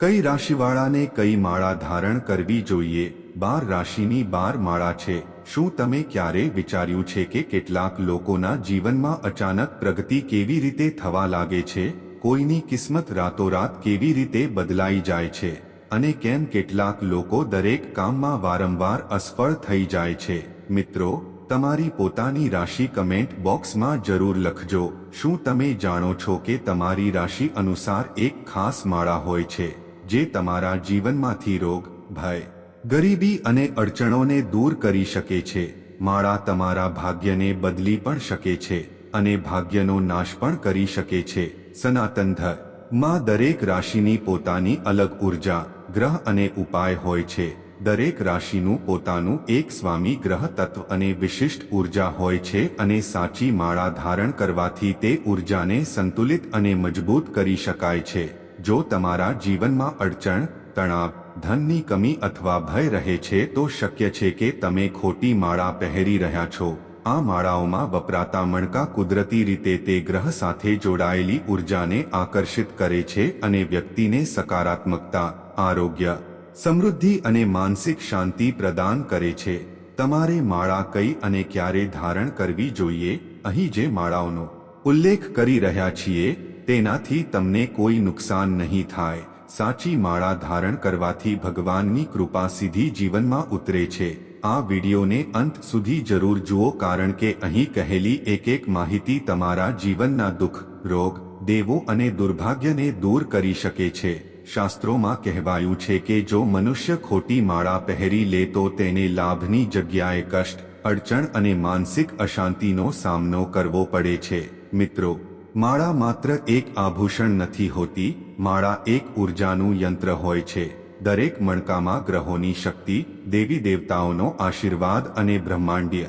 કઈ રાશિવાળાને કઈ માળા ધારણ કરવી જોઈએ? બાર રાશિની બાર માળા છે. શું તમે ક્યારે વિચાર્યું છે કે કેટલાક લોકોના જીવનમાં અચાનક પ્રગતિ કેવી રીતે થવા લાગે છે? કોઈની કિસ્મત રાતોરાત કેવી રીતે બદલાઈ જાય છે? અને કેમ કેટલાક લોકો દરેક કામમાં વારંવાર અસફળ થઈ જાય છે? મિત્રો, તમારી પોતાની રાશિ કમેન્ટ બોક્સમાં જરૂર લખજો. શું તમે જાણો છો કે તમારી રાશિ અનુસાર એક ખાસ માળા હોય છે? જે તમારા જીવનમાંથી રોગ, ભય, ગરીબી અને અડચણોને દૂર કરી શકે છે. માળા તમારા ભાગ્યને બદલી પણ શકે છે અને ભાગ્યનો નાશ પણ કરી શકે છે. સનાતન ધરમાં દરેક રાશિની પોતાની અલગ ઊર્જા, ગ્રહ અને ઉપાય હોય છે. દરેક રાશિનું પોતાનું એક સ્વામી ગ્રહ તત્વ અને વિશિષ્ટ ઊર્જા હોય છે અને સાચી માળા ધારણ કરવાથી તે ઉર્જાને સંતુલિત અને મજબૂત કરી શકાય છે. જો તમારા જીવનમાં અડચણ, તણાવ, ધનની કમી અથવા ભય રહે છે તો શક્ય છે કે તમે ખોટી માળા પહેરી રહ્યા છો. આ માળાઓમાં વપરાતા મણકા કુદરતી રીતે તે ગ્રહ સાથે જોડાયેલી ઉર્જાને આકર્ષિત કરે છે અને વ્યક્તિને સકારાત્મકતા, આરોગ્ય, સમૃદ્ધિ અને માનસિક શાંતિ પ્રદાન કરે છે. તમારે માળા કઈ અને ક્યારે ધારણ કરવી જોઈએ? અહીં જે માળાઓનો ઉલ્લેખ કરી રહ્યા છીએ તેનાથી તમને કોઈ નુકસાન નહીં થાય. સાચી માળા ધારણ કરવાથી ભગવાનની કૃપા સીધી જીવનમાં ઉતરે છે. આ વિડીયોને અંત સુધી જરૂર જુઓ કારણ કે અહીં કહેલી એક એક માહિતી તમારા જીવનના દુઃખ, રોગ, દેવો અને દુર્ભાગ્યને દૂર કરી શકે છે. શાસ્ત્રોમાં કહેવાયું છે કે જો મનુષ્ય ખોટી માળા પહેરી લે તો તેને લાભની જગ્યાએ કષ્ટ, અડચણ અને માનસિક અશાંતિનો સામનો કરવો પડે છે. મિત્રો માળા માત્ર એક આભૂષણ નથી હોતી, માળા એક ઉર્જાનું યંત્ર હોય છે. દરેક મણકામાં ગ્રહોની શક્તિ, દેવી દેવતાઓનો આશીર્વાદ અને બ્રહ્માંડીય.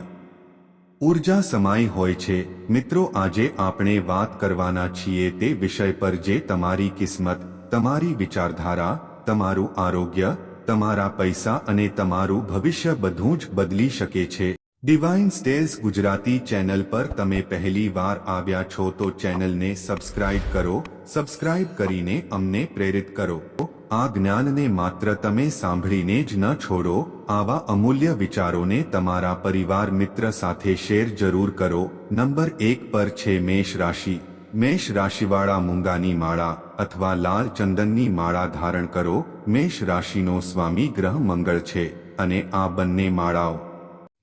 ઊર્જા સમાય હોય છે. મિત્રો, આજે આપણે વાત કરવાના છીએ તે વિષય પર જે તમારી કિસ્મત, તમારી વિચારધારા, તમારું આરોગ્ય, તમારા પૈસા અને તમારું ભવિષ્ય બધું જ બદલી શકે છે. ડિવાઇન સ્ટેલ્સ ગુજરાતી ચેનલ પર તમે પહેલી વાર આવ્યા છો તો ચેનલને સબસ્ક્રાઇબ કરો. સબસ્ક્રાઇબ કરીને અમને પ્રેરિત કરો. આ જ્ઞાનને માત્ર તમે સાંભળીને જ ન છોડો, આવા અમૂલ્ય વિચારોને તમારા પરિવાર મિત્ર સાથે શેર જરૂર કરો. નંબર એક પર છે મેષ રાશિ. મેષ રાશિવાળા મૂંગાની માળા અથવા લાલ ચંદનની માળા ધારણ કરો. મેષ રાશિનો સ્વામી ગ્રહ મંગળ છે અને આ બંને માળાઓ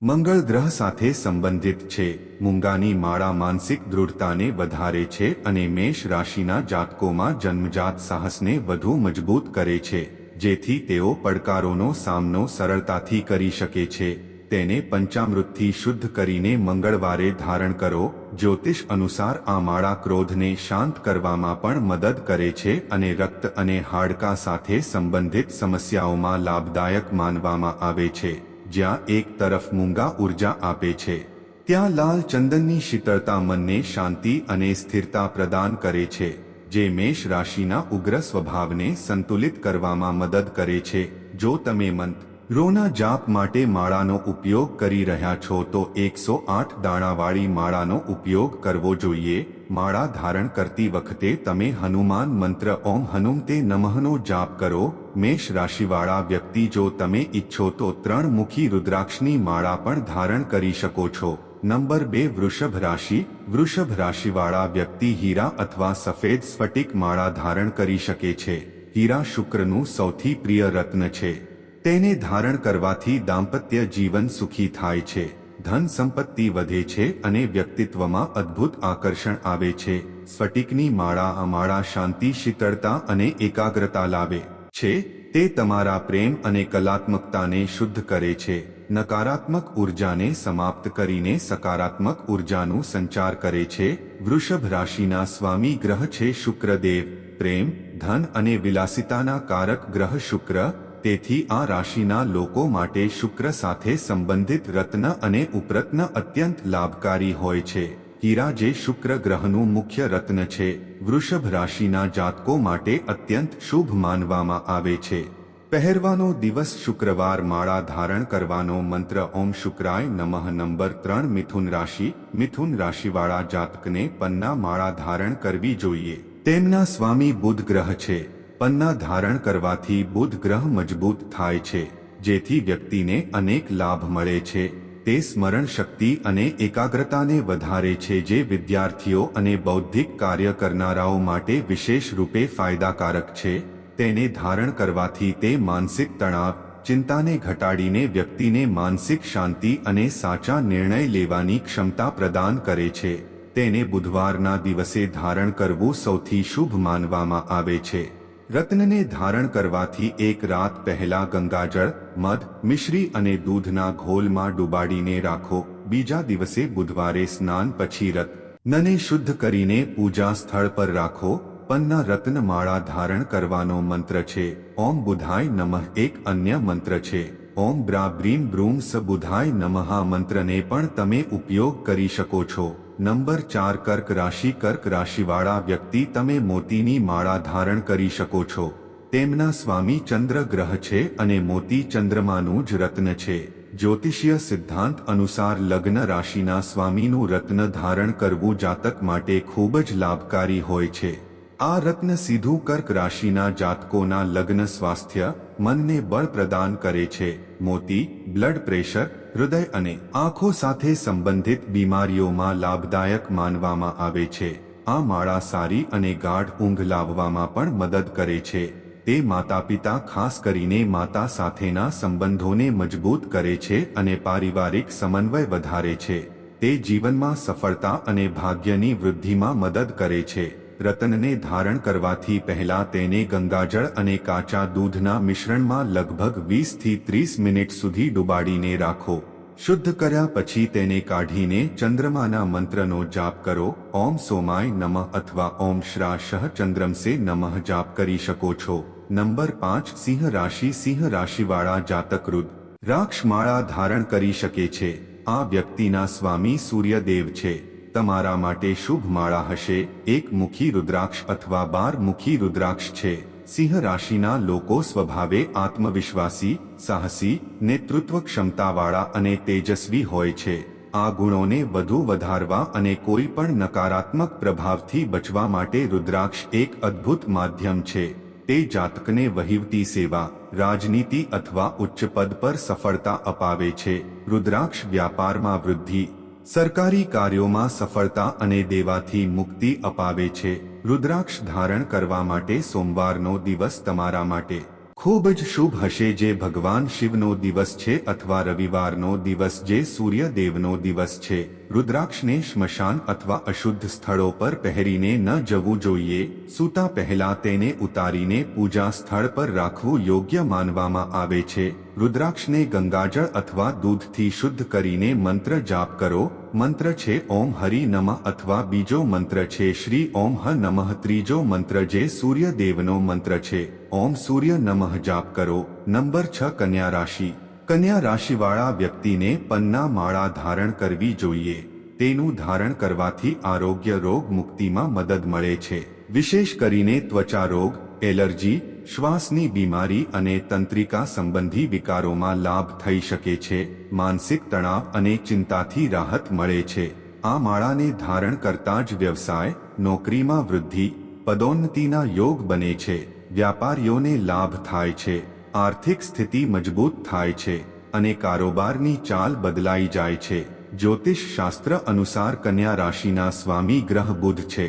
મંગળ ગ્રહ સાથે સંબંધિત છે. મૂંગાની માળા માનસિક દૃઢતાને વધારે છે અને મેષ રાશિના જાતકોમાં જન્મજાત સાહસને વધુ મજબૂત કરે છે, જેથી તેઓ પડકારોનો સામનો સરળતાથી કરી શકે છે. તેને પંચામૃતથી શુદ્ધ કરીને મંગળવારે ધારણ કરો. જ્યોતિષ અનુસાર આ માળા ક્રોધને શાંત કરવામાં પણ મદદ કરે છે અને રક્ત અને હાડકા સાથે સંબંધિત સમસ્યાઓમાં લાભદાયક માનવામાં આવે છે. જ્યાં એક તરફ મૂંગા ઊર્જા આપે છે, ત્યાં લાલ ચંદનની શીતળતા મનને શાંતિ અને સ્થિરતા પ્રદાન કરે છે, જે મેષ રાશિના ઉગ્ર સ્વભાવને સંતુલિત કરવામાં મદદ કરે છે. જો તમે મંત રોના જાપ માટે માળાનો ઉપયોગ કરી રહ્યા છો તો એકસો આઠ દાણાવાળી માળાનો ઉપયોગ કરવો જોઈએ. માળા ધારણ કરતી વખતે તમે હનુમાન મંત્ર ઓમ હનુમ તે નમહનો જાપ કરો. મેષ રાશિવાળા વ્યક્તિ જો તમે ઈચ્છો તો ત્રણ મુખી રુદ્રાક્ષની માળા પણ ધારણ કરી શકો છો. નંબર બે વૃષભ રાશિ. વૃષભ રાશિવાળા વ્યક્તિ હીરા અથવા સફેદ સ્ફટિક માળા ધારણ કરી શકે છે. હીરા શુક્રનું સૌથી પ્રિય રત્ન છે. તેને ધારણ કરવાથી દાંપત્ય જીવન સુખી થાય છે. ધન સંપત્તિ વધે છે અને વ્યક્તિત્વમાં અદ્ભુત આકર્ષણ આવે છે. સ્ફટિકની માળા અમાળા શાંતિ, શીતળતા અને એકાગ્રતા લાવે છે. તે તમારા પ્રેમ અને કલાત્મકતાને શુદ્ધ કરે છે. નકારાત્મક ઉર્જાને સમાપ્ત કરીને સકારાત્મક ઉર્જાનું સંચાર કરે છે. વૃષભ રાશિના સ્વામી ગ્રહ છે શુક્રદેવ. પ્રેમ, ધન અને વિલાસિતાના કારક ગ્રહ શુક્ર તેથી આ રાશિના લોકો માટે શુક્ર સાથે સંબંધિત રત્ન અને ઉપરત્ન અત્યંત લાભકારી હોય છે. હીરા જે શુક્ર ગ્રહનું મુખ્ય રત્ન છે, વૃષભ રાશિના જાતકો માટે અત્યંત શુભ માનવામાં આવે છે. પહેરવાનો દિવસ શુક્રવાર માળા ધારણ કરવાનો મંત્ર ઓમ શુક્રાય નમઃ નંબર ત્રણ મિથુન રાશિ, મિથુન રાશિવાળા જાતકને પન્ના માળા ધારણ કરવી જોઈએ. તેમના સ્વામી બુધ ગ્રહ છે. પન્ના ધારણ કરવાથી બુધ ગ્રહ મજબૂત થાય છે, જેથી વ્યક્તિને અનેક લાભ મળે છે. તે સ્મરણ શક્તિ અને એકાગ્રતાને વધારે છે જે વિદ્યાર્થીઓ અને બૌદ્ધિક કાર્ય કરનારાઓ માટે વિશેષ રૂપે ફાયદાકારક છે. તેને ધારણ કરવાથી તે માનસિક તણાવ, ચિંતાને ઘટાડીને વ્યક્તિને માનસિક શાંતિ અને સાચા નિર્ણય લેવાની ક્ષમતા પ્રદાન કરે છે. તેને બુધવારના દિવસે ધારણ કરવું સૌથી શુભ માનવામાં આવે છે. રત્નને ધારણ કરવાથી એક રાત પહેલા ગંગાજળ, મધ, મિશ્રી અને દૂધના ઘોલમાં ડુબાડીને રાખો. બીજા દિવસે બુધવારે સ્નાન પછી રત્નને શુદ્ધ કરીને પૂજા સ્થળ પર રાખો. પન્ના રત્નમાળા ધારણ કરવાનો મંત્ર છે. ઓમ બુધાય નમઃ, એક અન્ય મંત્ર છે. ઓમ બ્રા બ્રીમ બ્રૂમ સ બુધાય નમઃ મંત્રને પણ તમે ઉપયોગ કરી શકો છો. નંબર ચાર કર્ક રાશિ કર્ક રાશિવાળા વ્યક્તિ તમે મોતીની માળા ધારણ કરી શકો છો. તેમના સ્વામી ચંદ્ર ગ્રહ છે અને મોતી ચંદ્રમાનું જ રત્ન છે. જ્યોતિષીય સિદ્ધાંત અનુસાર લગ્ન રાશિના સ્વામીનું રત્ન ધારણ કરવું જાતક માટે ખૂબ જ લાભકારી હોય છે. આ રત્ન સીધું કર્ક રાશિના જાતકોના લગ્ન સ્વાસ્થ્ય, મનને બળ પ્રદાન કરે છે. મોતી, બ્લડ પ્રેશર હૃદય અને આંખો સાથે સંબંધિત બીમારીઓમાં લાભદાયક માનવામાં આવે છે. આ માળા સારી અને ગાઢ ઊંઘ લાવવામાં પણ મદદ કરે છે. તે માતા પિતા ખાસ કરીને માતા સાથેના સંબંધોને મજબૂત કરે છે અને પારિવારિક સમન્વય વધારે છે. તે જીવનમાં સફળતા અને ભાગ્યની વૃદ્ધિમાં મદદ કરે છે. રતનને ધારણ કરવાથી પહેલા તેને ગંગાજળ અને કાચા દૂધના મિશ્રણમાં લગભગ વીસથી ત્રીસ મિનિટ સુધી ડુબાડીને રાખો. શુદ્ધ કર્યા પછી તેને કાઢીને ચંદ્રમાના મંત્રનો જાપ કરો. ઓમ સોમાય નમઃ અથવા ઓમ શ્રાશઃ ચંદ્રમસે નમઃ જાપ કરી શકો છો. નંબર પાંચ, સિંહ રાશિ, સિંહ રાશિવાળા જાતક રુદ રાક્ષમાળા ધારણ કરી શકે છે. આ વ્યક્તિના સ્વામી સૂર્યદેવ છે. તમારા માટે શુભ માળા હશે, એક મુખી રુદ્રાક્ષ અથવા બાર મુખી રુદ્રાક્ષ છે. સિંહ રાશિના લોકો સ્વભાવે આત્મવિશ્વાસી, સાહસી નેતૃત્વ ક્ષમતાવાળા અને તેજસ્વી હોય છે. આ ગુણોને વધુ વધારવા અને કોઈ પણ નકારાત્મક પ્રભાવથી બચવા માટે રુદ્રાક્ષ એક અદ્ભુત માધ્યમ છે. તે જાતકને વહીવટી સેવા, રાજનીતિ અથવા ઉચ્ચ પદ પર સફળતા અપાવે છે. રુદ્રાક્ષ વ્યાપારમાં વૃદ્ધિ સરકારી કાર્યોમાં સફળતા અને દેવાથી મુક્તિ અપાવે છે. રુદ્રાક્ષ ધારણ કરવા માટે સોમવારનો દિવસ તમારા માટે. ખૂબ જ શુભ હશે જે ભગવાન શિવનો દિવસ છે અથવા રવિવારનો દિવસ જે સૂર્યદેવનો દિવસ છે. રુદ્રાક્ષને સ્મશાન અથવા અશુદ્ધ સ્થળો પર પહેરીને ન જવું જોઈએ. સૂતા પહેલા તેને ઉતારીને પૂજા સ્થળ પર રાખવું યોગ્ય માનવામાં આવે છે. રુદ્રાક્ષને ગંગાજળ અથવા દૂધથી શુદ્ધ કરીને મંત્ર જાપ કરો. મંત્ર છે ઓમ હરિ નમઃ અથવા બીજો મંત્ર છે શ્રી ઓમ હ નમઃ. ત્રીજો મંત્ર જે સૂર્યદેવનો મંત્ર છે. ઓમ સૂર્ય નમઃ જાપ કરો. નંબર છ કન્યા રાશિ. કન્યા રાશિવાળા વ્યક્તિને પન્ના માળા ધારણ કરવી જોઈએ. તેનું ધારણ કરવાથી આરોગ્ય રોગ મુક્તિમાં મદદ મળે છે. વિશેષ કરીને ત્વચા રોગ, એલર્જી, શ્વાસની બીમારી અને તંત્રિકા સંબંધી વિકારોમાં લાભ થઈ શકે છે. માનસિક તણાવ અને ચિંતાથી રાહત મળે છે. આ માળાને ધારણ કરતા જ વ્યવસાય, નોકરીમાં વૃદ્ધિ, પદોન્નતિના યોગ બને છે. વ્યાપારીઓને લાભ થાય છે. આર્થિક સ્થિતિ મજબૂત થાય છે અને કારોબારની ચાલ બદલાઈ જાય છે. જ્યોતિષ શાસ્ત્ર અનુસાર કન્યા રાશિના સ્વામી ગ્રહ બુધ છે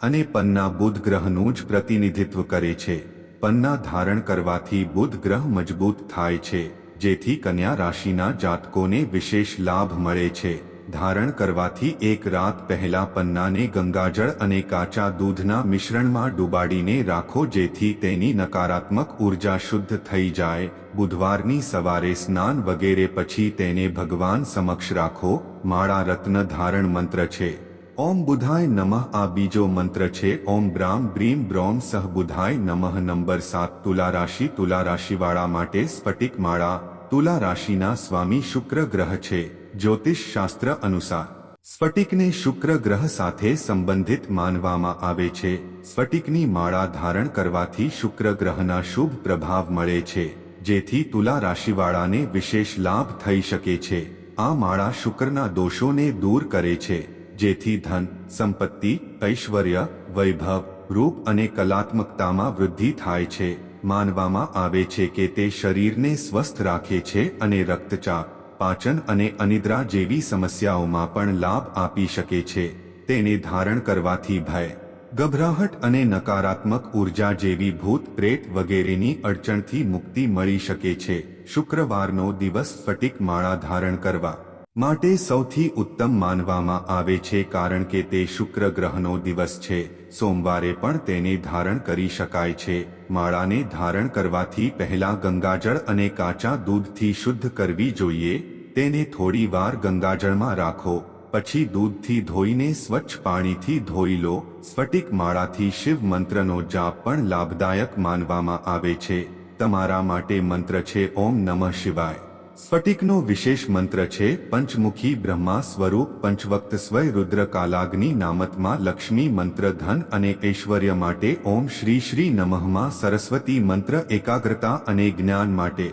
અને પન્ના બુધ ગ્રહનું જ પ્રતિનિધિત્વ કરે છે. પન્ના ધારણ કરવાથી બુધ ગ્રહ મજબૂત થાય છે, જેથી કન્યા રાશિના જાતકોને વિશેષ લાભ મળે છે. ધારણ કરવાથી એક રાત પહેલા પન્નાને ગંગાજળ અને કાચા દૂધના મિશ્રણમાં ડુબાડીને રાખો જેથી તેની નકારાત્મક ઊર્જા શુદ્ધ થઈ જાય. બુધવારની સવારે સ્નાન વગેરે પછી તેને ભગવાન સમક્ષ રાખો. માળા રત્ન ધારણ મંત્ર છે. ઓમ બુધાય નમઃ. આ બીજો મંત્ર છે. ઓમ બ્રામ બ્રીમ બ્રોમ સહ બુધાય નમઃ. નંબર સાત. તુલા રાશિ. તુલા રાશિવાળા માટે સ્ફટિક માળા. તુલા રાશિના સ્વામી શુક્ર ગ્રહ છે. જ્યોતિષ શાસ્ત્ર અનુસાર, સ્ફટિકને શુક્ર ગ્રહ સાથે સંબંધિત માનવામાં આવે છે. સ્ફટિકની માળા ધારણ કરવાથી શુક્ર ગ્રહના શુભ પ્રભાવ મળે છે, જેથી તુલા રાશિવાળાને વિશેષ લાભ થઈ શકે છે. આ માળા શુક્રના દોષોને દૂર કરે છે, જેથી ધન, સંપત્તિ, ઐશ્વર્ય, વૈભવ, રૂપ અને કલાત્મકતામાં વૃદ્ધિ થાય છે. માનવામાં આવે છે કે તે શરીરને સ્વસ્થ રાખે છે અને રક્તચાપ પાચન અને અનિદ્રા જેવી સમસ્યાઓમાં પણ લાભ આપી શકે છે, તેને ધારણ કરવાથી ભય, ગભરાહટ અને નકારાત્મક ઊર્જા જેવી ભૂત પ્રેત વગેરેની અડચણથી મુક્તિ મળી શકે છે. શુક્રવારનો દિવસ સ્ફટિક માળા ધારણ કરવા માટે સૌથી ઉત્તમ માનવામાં આવે છે કારણ કે તે શુક્ર ગ્રહનો દિવસ છે. સોમવારે પણ તેને ધારણ કરી શકાય છે. માળાને ધારણ કરવાથી પહેલા ગંગાજળ અને કાચા દૂધથી શુદ્ધ કરવી જોઈએ, તેને થોડી વાર ગંગાજળમાં રાખો, પછી દૂધથી ધોઈને સ્વચ્છ પાણીથી ધોઈ લો, સ્ફટિક માળાથી શિવ મંત્રનો જાપ પણ લાભદાયક માનવામાં આવે છે. તમારા માટે મંત્ર છે, ઓમ નમઃ શિવાય. સ્ફટિકનો વિશેષ મંત્ર છે, પંચમુખી બ્રહ્મા સ્વરૂપ પંચવક્ત સ્વય રુદ્ર કાલાગ્નિ નામતમાં લક્ષ્મી મંત્ર ધન અને ઐશ્વર્ય માટે ઓમ શ્રી શ્રી નમઃમાં સરસ્વતી મંત્ર એકાગ્રતા અને જ્ઞાન માટે.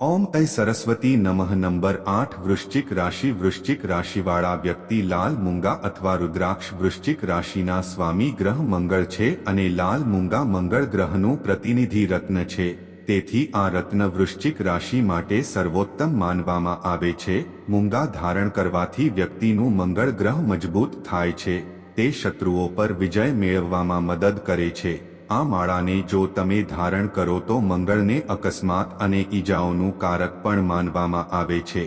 ઓમ ऐ સરસ્વતી નમઃ નંબર આઠ વૃશ્ચિક રાશિ વૃશ્ચિક રાશિવાળા વ્યક્તિ લાલ મૂંગા અથવા રુદ્રાક્ષ વૃશ્ચિક રાશિના સ્વામી ગ્રહ મંગળ છે અને લાલ મૂંગા મંગળ ગ્રહનું પ્રતિનિધિ રત્ન છે. તેથી આ રત્ન વૃશ્ચિક રાશિ માટે સર્વોત્તમ માનવામાં આવે છે. મૂંગા ધારણ કરવાથી વ્યક્તિનું મંગળ ગ્રહ મજબૂત થાય છે. તે શત્રુઓ પર વિજય મેળવવામાં મદદ કરે છે. આ માળાને જો તમે ધારણ કરો તો મંગળને અકસ્માત અને ઈજાઓનું કારક પણ માનવામાં આવે છે.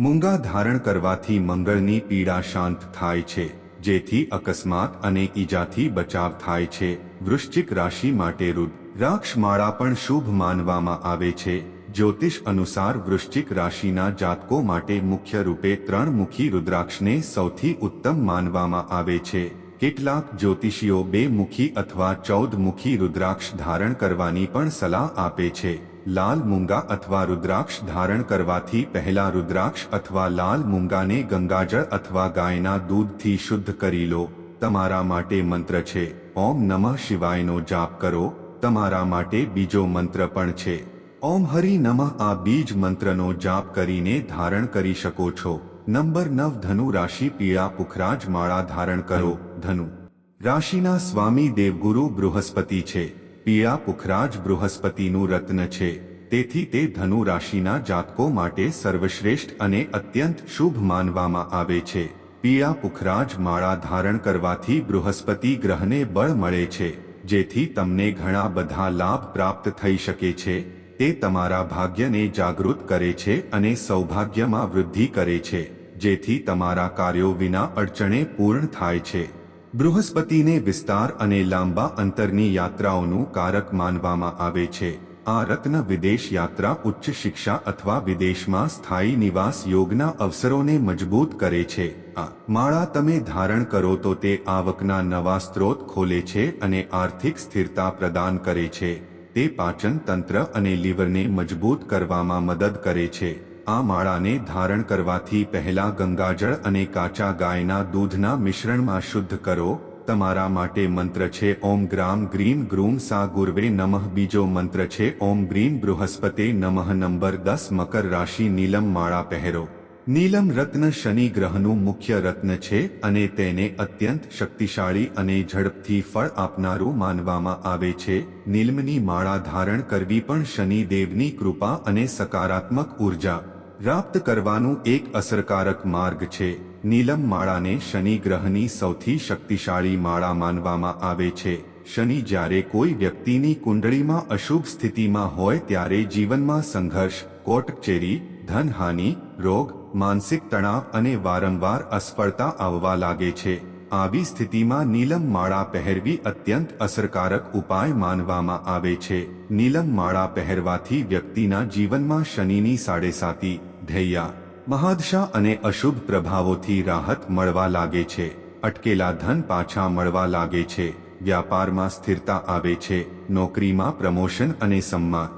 મૂંગા ધારણ કરવાથી મંગળની પીડા શાંત થાય છે, જેથી અકસ્માત અને ઈજાથી બચાવ થાય છે. વૃશ્ચિક રાશિ માટે રુદ્રાક્ષ માળા પણ શુભ માનવામાં આવે છે. જ્યોતિષ અનુસાર વૃશ્ચિક રાશિના જાતકો માટે મુખ્ય રૂપે ત્રણ મુખી રુદ્રાક્ષને સૌથી ઉત્તમ માનવામાં આવે છે. કેટલાક જ્યોતિષીઓ બે મુખી અથવા ચૌદ મુખી રુદ્રાક્ષ ધારણ કરવાની પણ સલાહ આપે છે. લાલ મૂંગા અથવા રુદ્રાક્ષ ધારણ કરવાથી પહેલા રુદ્રાક્ષ અથવા લાલ મૂંગાને ગંગાજળ અથવા ગાયના દૂધથી શુદ્ધ કરી લો. તમારા માટે મંત્ર છે. ઓમ નમઃ શિવાયનો જાપ કરો. તમારા માટે બીજો મંત્ર પણ છે. ઓમ હરિ નમઃ આ બીજ મંત્રનો જાપ કરીને ધારણ કરી શકો છો. નંબર નવ ધનુ રાશિ પીળા પુખરાજ માળા ધારણ કરો. ધનુ. રાશિના સ્વામી દેવગુરુ બૃહસ્પતિ છે. પીળા પુખરાજ બૃહસ્પતિનું રત્ન છે. તેથી તે ધનુ રાશિના જાતકો માટે સર્વશ્રેષ્ઠ અને અત્યંત શુભ માનવામાં આવે છે. પીળા પુખરાજ માળા ધારણ કરવાથી બૃહસ્પતિ ગ્રહને બળ મળે છે. જેથી તમને ઘણા બધા લાભ પ્રાપ્ત થઈ શકે છે, તે તમારા ભાગ્યને જાગૃત કરે છે અને સૌભાગ્યમાં વૃદ્ધિ કરે છે, જેથી તમારા કાર્યો વિના અડચણે પૂર્ણ થાય છે. બૃહસ્પતિને વિસ્તાર અને લાંબા અંતરની યાત્રાઓનું કારક માનવામાં આવે છે. આ રત્ન વિદેશ યાત્રા, ઉચ્ચ શિક્ષા અથવા વિદેશમાં સ્થાયી નિવાસ યોગના અવસરોને મજબૂત કરે છે. આ માળા તમે ધારણ કરો તો તે આવકના નવા સ્ત્રોત ખોલે છે અને આર્થિક સ્થિરતા પ્રદાન કરે છે. તે પાચન તંત્ર અને લીવરને મજબૂત કરવામાં મદદ કરે છે. આ માળાને ધારણ કરવાથી પહેલા ગંગાજળ અને કાચા ગાયના દૂધના મિશ્રણમાં શુદ્ધ કરો તમારા માટે મંત્ર છે, ઓમ ગ્રામ ગ્રીમ ગ્રૂમ સા ગુરવે નમઃ. બીજો મંત્ર છે, ઓમ ગ્રીમ બૃહસ્પતે નમઃ. નંબર દસ, મકર રાશિ, નીલમ માળા પહેરો. નીલમ રત્ન શનિ ગ્રહનું મુખ્ય રત્ન છે અને તેને અત્યંત શક્તિશાળી અને ઝડપથી ફળ આપનારું માનવામાં આવે છે. નીલમની માળા ધારણ કરવી પણ શનિ દેવની કૃપા અને સકારાત્મક ઊર્જા. પ્રાપ્ત કરવાનું એક અસરકારક માર્ગ છે. નીલમ માળાને શનિ ગ્રહની સૌથી શક્તિશાળી માળા માનવામાં આવે છે. શનિ જ્યારે કોઈ વ્યક્તિની કુંડળીમાં અશુભ સ્થિતિમાં હોય ત્યારે જીવનમાં સંઘર્ષ કોર્ટચેરી ધનહાનિ, રોગ, માનસિક તણાવ અને વારંવાર અસફળતા આવવા લાગે છે. આવી સ્થિતિમાં નીલમ માળા પહેરવી અત્યંત અસરકારક ઉપાય માનવામાં આવે છે. નીલમ માળા પહેરવાથી વ્યક્તિના જીવનમાં શનિની સાડેસાતી ધૈયા મહાદશા અને અશુભ પ્રભાવોથી રાહત મળવા લાગે છે. અટકેલા ધન પાછા મળવા લાગે છે. વ્યાપારમાં સ્થિરતા આવે છે. નોકરીમાં પ્રમોશન અને સન્માન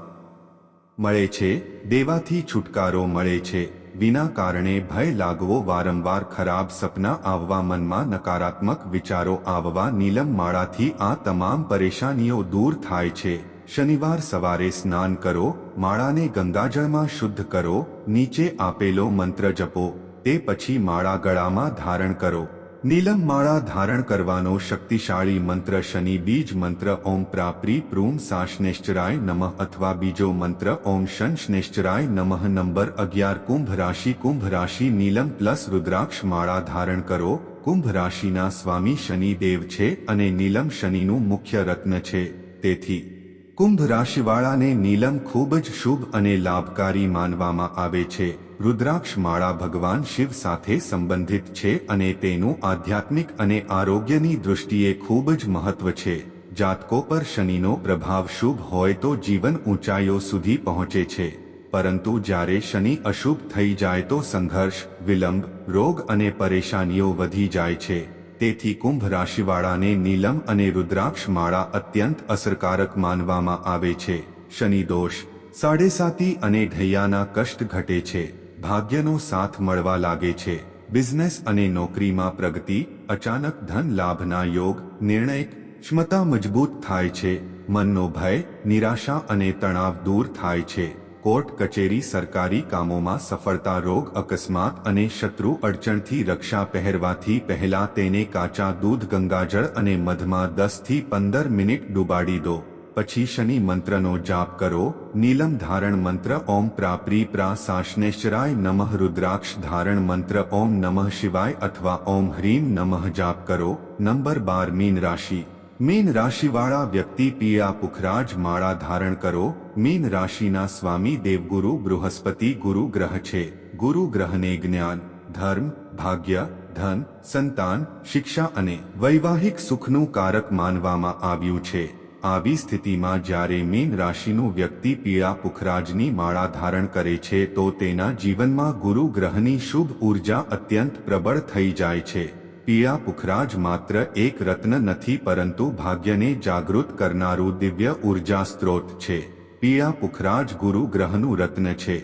મળે છે. દેવાથી છુટકારો મળે છે. વિના કારણે ભય લાગવો, વારંવાર ખરાબ સપના આવવા, મનમાં નકારાત્મક વિચારો આવવા, નીલમ માળાથી આ તમામ પરેશાનીઓ દૂર થાય છે. શનિવાર સવારે સ્નાન કરો, માળાને ગંગાજળમાં શુદ્ધ કરો, નીચે આપેલો મંત્ર જપો, તે પછી માળા ગળામાં ધારણ કરો. નીલમ માળા ધારણ કરવાનો શક્તિશાળી મંત્ર શનિ બીજ મંત્ર ઓમ પ્રાપ્રી પ્રૂમ સાશનેશ્ચરાય નમઃ અથવા બીજો મંત્ર ઓમ શંશનેશ્ચરાય નમઃ નંબર અગિયાર કુંભ રાશિ કુંભ રાશિ નીલમ પ્લસ રુદ્રાક્ષ માળા ધારણ કરો. કુંભ રાશિના સ્વામી શનિ દેવ છે અને નીલમ શનિનું મુખ્ય રત્ન છે. તેથી કુંભ રાશિવાળાને નીલમ ખૂબ જ શુભ અને લાભકારી માનવામાં આવે છે. રુદ્રાક્ષ માળા ભગવાન શિવ સાથે સંબંધિત છે અને તેનું આધ્યાત્મિક અને આરોગ્યની દૃષ્ટિએ ખૂબ જ મહત્વ છે. જાતકો પર શનિનો પ્રભાવ શુભ હોય તો જીવન ઊંચાઈઓ સુધી પહોંચે છે. પરંતુ જ્યારે શનિ અશુભ થઈ જાય તો સંઘર્ષ, વિલંબ, રોગ અને પરેશાનીઓ વધી જાય છે. તેથી કુંભ રાશિવાળાને નીલમ અને રુદ્રાક્ષ માળા અત્યંત અસરકારક માનવામાં આવે છે. શનિ દોષ, સાડેસાતી અને ઢૈયાના કષ્ટ ઘટે છે. ભાગ્યનો સાથ મળવા લાગે છે. બિઝનેસ અને નોકરીમાં પ્રગતિ, અચાનક ધન લાભના યોગ, નિર્ણય, ક્ષમતા મજબૂત થાય છે. મનનો ભય, નિરાશા અને તણાવ દૂર થાય છે. કોર્ટ, કચેરી, સરકારી કામોમાં સફળતા, રોગ, અકસ્માત અને શત્રુ અડચણથી રક્ષા પહેરવાથી પહેલા તેને કાચા દૂધ, ગંગાજળ અને મધમાં દસથી પંદર મિનિટ ડુબાડી દો. પછી શનિ મંત્રનો જાપ કરો. નીલમ ધારણ મંત્ર ઓમ પ્રાપ્રી પ્રા સાશનેશ્વરાય નમઃ રુદ્રાક્ષ ધારણ મંત્ર ઓમ નમઃ શિવાય અથવા ઓમ હ્રીમ નમઃ જાપ કરો. નંબર બાર મીન રાશિ મીન રાશિવાળા વ્યક્તિ પિયા પુખરાજ માળા ધારણ કરો. મીન રાશિના સ્વામી દેવગુરુ બૃહસ્પતિ ગુરુ ગ્રહ છે. ગુરુ ગ્રહને જ્ઞાન, ધર્મ, ભાગ્ય, ધન, સંતાન, શિક્ષા અને વૈવાહિક સુખનું કારક માનવામાં આવ્યું છે. આવી સ્થિતિમાં જ્યારે મીન રાશિનું વ્યક્તિ પીળા પુખરાજની માળા ધારણ કરે છે તો તેના જીવનમાં ગુરુ ગ્રહની શુભ ઊર્જા અત્યંત પ્રબળ થઈ જાય છે. પીળા પુખરાજ માત્ર એક રત્ન નથી પરંતુ ભાગ્યને જાગૃત કરનારું દિવ્ય ઊર્જા સ્ત્રોત છે. પિયા પુખરાજ ગુરુ ગ્રહનું રત્ન છે.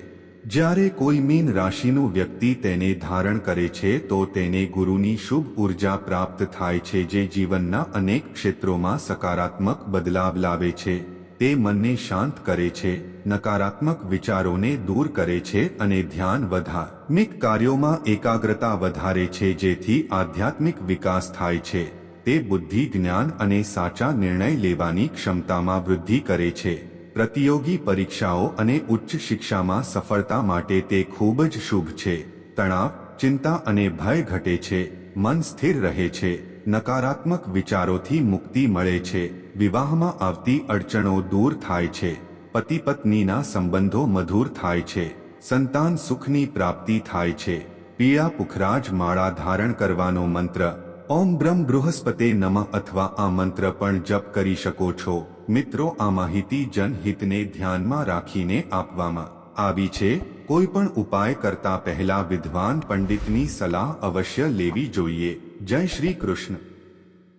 જ્યારે કોઈ મીન રાશિનું વ્યક્તિ તેને ધારણ કરે છે તો તેને ગુરુની શુભ ઊર્જા પ્રાપ્ત થાય છે જે જીવનના અનેક ક્ષેત્રોમાં સકારાત્મક બદલાવ લાવે છે. તે મનને શાંત કરે છે, નકારાત્મક વિચારોને દૂર કરે છે અને ધ્યાન વધાર્મિક કાર્યોમાં એકાગ્રતા વધારે છે જેથી આધ્યાત્મિક વિકાસ થાય છે. તે બુદ્ધિ જ્ઞાન અને સાચા નિર્ણય લેવાની ક્ષમતામાં વૃદ્ધિ કરે છે. પ્રતિયોગી પરીક્ષાઓ અને ઉચ્ચ શિક્ષામાં સફળતા માટે તે ખૂબ જ શુભ છે. તણાવ, ચિંતા અને ભય ઘટે છે. મન સ્થિર રહે છે. નકારાત્મક વિચારોથી મુક્તિ મળે છે. વિવાહમાં આવતી અડચણો દૂર થાય છે. પતિ પત્નીના સંબંધો મધુર થાય છે. સંતાન સુખની પ્રાપ્તિ થાય છે. પીળા પુખરાજ માળા ધારણ કરવાનો મંત્ર, ઓમ બ્રહ્મ બૃહસ્પતે નમઃ અથવા આ મંત્ર પણ જપ કરી શકો છો. મિત્રો, આ માહિતી જનહિતને ધ્યાનમાં રાખીને આપવામાં આવી છે. કોઈ પણ ઉપાય કરતા પહેલા વિદ્વાન પંડિતની સલાહ અવશ્ય લેવી જોઈએ. જય શ્રી કૃષ્ણ.